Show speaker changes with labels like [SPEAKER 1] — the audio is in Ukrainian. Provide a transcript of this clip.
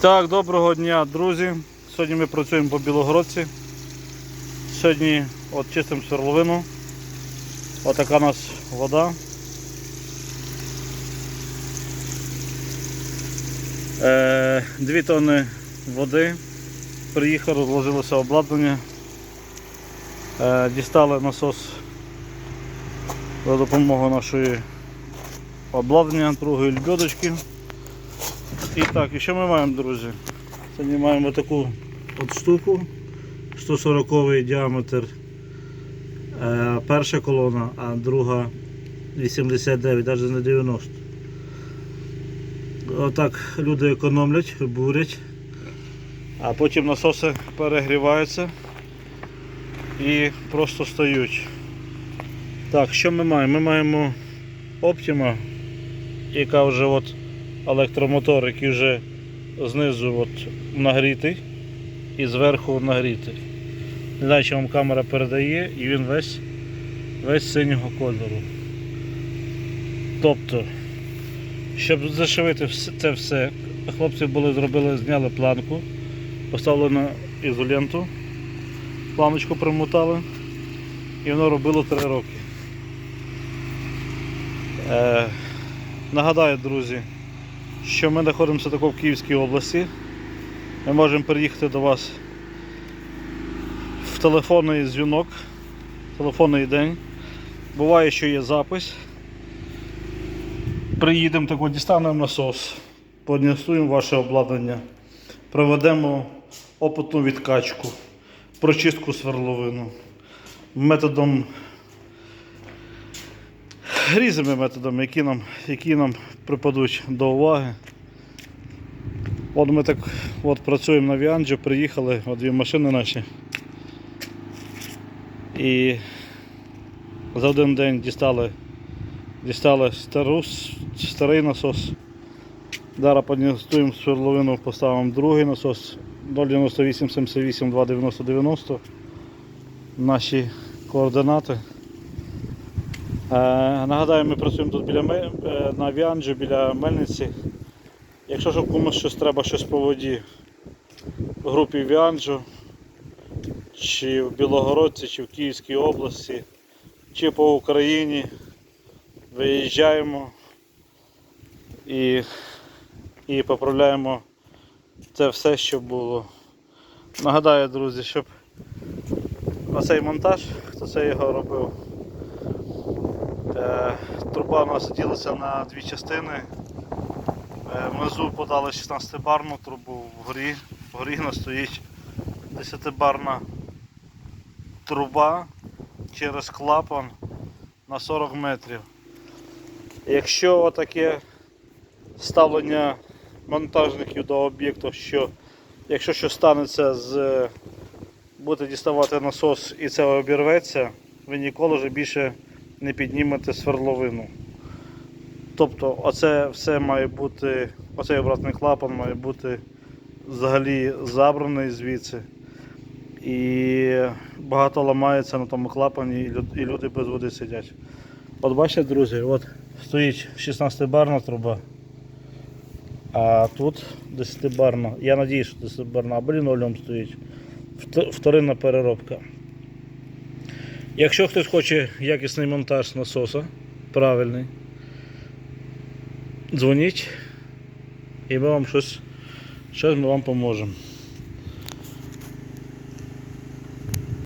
[SPEAKER 1] Так, доброго дня, друзі. Сьогодні ми працюємо по Білогородці. Сьогодні от чистимо сверловину. Отака у нас вода. Е, дві тонни води. Приїхав, розложилося обладнання. Е, дістали насос за допомогою нашої обладнання, другої лебедочки. І так, і що ми маємо, друзі? Сьогодні маємо таку от штуку, 140 діаметр. Е, перша колона, а друга 89, навіть не 90. Отак люди економлять, бурять, а потім насоси перегріваються і просто стають. Так, що ми маємо? Ми маємо Optima, яка вже от електромотор, який вже знизу от нагрітий і зверху нагрітий. Не знаю, чи вам камера передає, і він весь, весь синього кольору. Тобто, щоб зашивити це все, хлопці були, зробили, зняли планку, поставили на ізоленту, планочку примотали і воно робило 3 роки. Е, нагадаю, друзі, що ми знаходимося тако в Київській області. Ми можемо приїхати до вас в телефонний дзвінок, телефонний день. Буває, що є запис. Приїдемо так от дістанемо насос, поднесуємо ваше обладнання, проведемо опитну відкачку, прочистку сверловину методом різними методами, які нам, які нам припадуть до уваги. От ми так от працюємо на Віанджі, приїхали, от дві машини наші. І за один день дістали, дістали стару, старий насос. Зараз піднестуємо сверловину, поставимо другий насос 098 78 290 90. Наші координати. Е, нагадаю, ми працюємо тут біля е, на Віанджі, біля Мельниці. Якщо ж комусь щось треба щось по воді в групі Віанджо, чи в Білогородці, чи в Київській області, чи по Україні, виїжджаємо і, і поправляємо це все, що було. Нагадаю, друзі, щоб оцей монтаж, хто це його робив. Е, Труба у нас ділиться на дві частини. Е, Внизу подали 16-барну трубу, вгорі, вгорі нас стоїть 10-барна труба через клапан на 40 метрів. Якщо отаке ставлення монтажників до об'єкту, що якщо щось станеться з будете діставати насос і це обірветься, ви ніколи вже більше не піднімете сверловину. Тобто оце все має бути, оцей обратний клапан має бути взагалі забраний звідси. І багато ламається на тому клапані, і люди без води сидять. От бачите, друзі, от стоїть 16-барна труба, а тут 10-барна. Я надію, що 10-барна, або лінолеум стоїть. Вторинна переробка. Якщо хтось хоче якісний монтаж насоса, правильний, дзвоніть і ми вам щось, щось ми вам поможемо.